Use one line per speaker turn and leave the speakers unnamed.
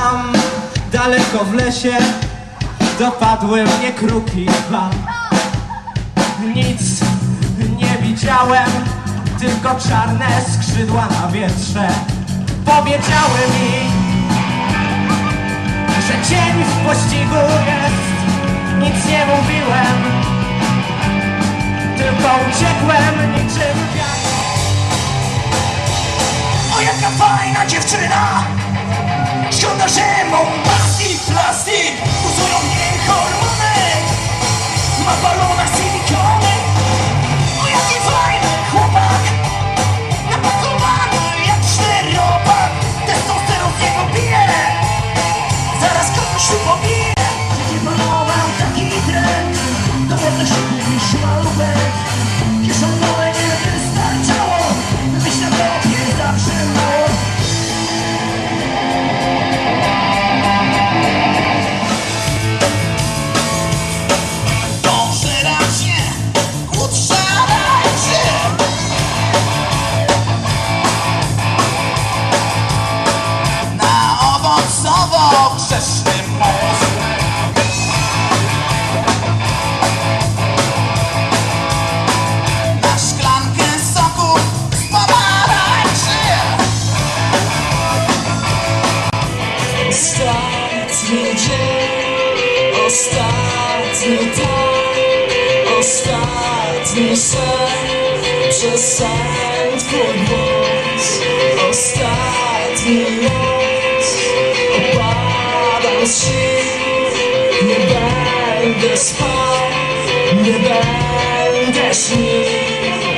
Tam, daleko w lesie Dopadły mnie kruki dwa Nic nie widziałem Tylko czarne skrzydła na wietrze. Powiedziały mi Że cień w pościgu jest. Nic nie mówiłem Tylko uciekłem niczym wiatr
O jaka fajna dziewczyna Szkoda, że mam plastik, Uzują mnie hormony. Ma w balonach silikony. O jaki fajny chłopak. Napakowany jak czteropak Testosteron z niego bije Zaraz kogoś tu pobije Nie panował taki trend To pewne szyby niż malubek Kieszonkowe
Ostatni dzień, ostatni tak, ostatni sen Przez sen twój głos, was you Nie będę spał, nie będziesz nikt